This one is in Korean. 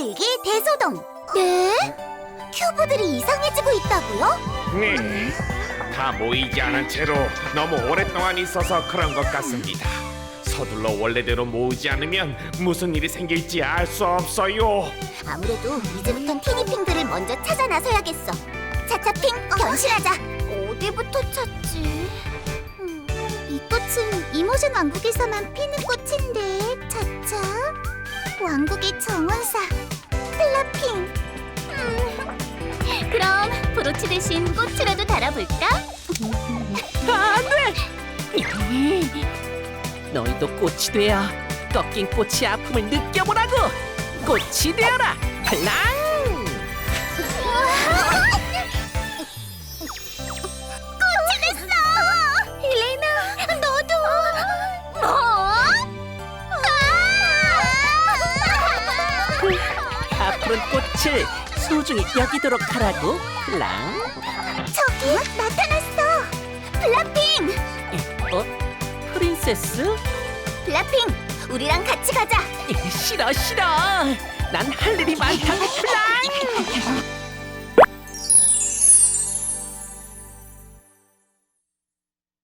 만들기 대소동. 네? 큐브들이 이상해지고 있다고요? 네. 다 모이지 않은 채로 너무 오랫동안 있어서 그런 것 같습니다. 서둘러 원래대로 모으지 않으면 무슨 일이 생길지 알 수 없어요. 아무래도 이제부턴 티니핑들을 먼저 찾아 나서야겠어. 차차핑 변신하자. 어디부터 찾지? 음, 이 꽃은 이모션 왕국에서만 피는 꽃인데 차차 왕국의 정원사 브로치 대신 꽃이라도 달아볼까? 너희도 꽃이 되어 꺾인 꽃의 아픔을 느껴보라고 꽃이 되어라 팔랑 꽃이 됐어! 헬레나, 너도! 뭐? 아! 아푸른 꽃을 소중히 여기도록 하라고 팔랑 저기 나타났어! 블라핑! 어? 프린세스? 블라핑! 우리랑 같이 가자! 싫어 싫어 난 할 일이 많다고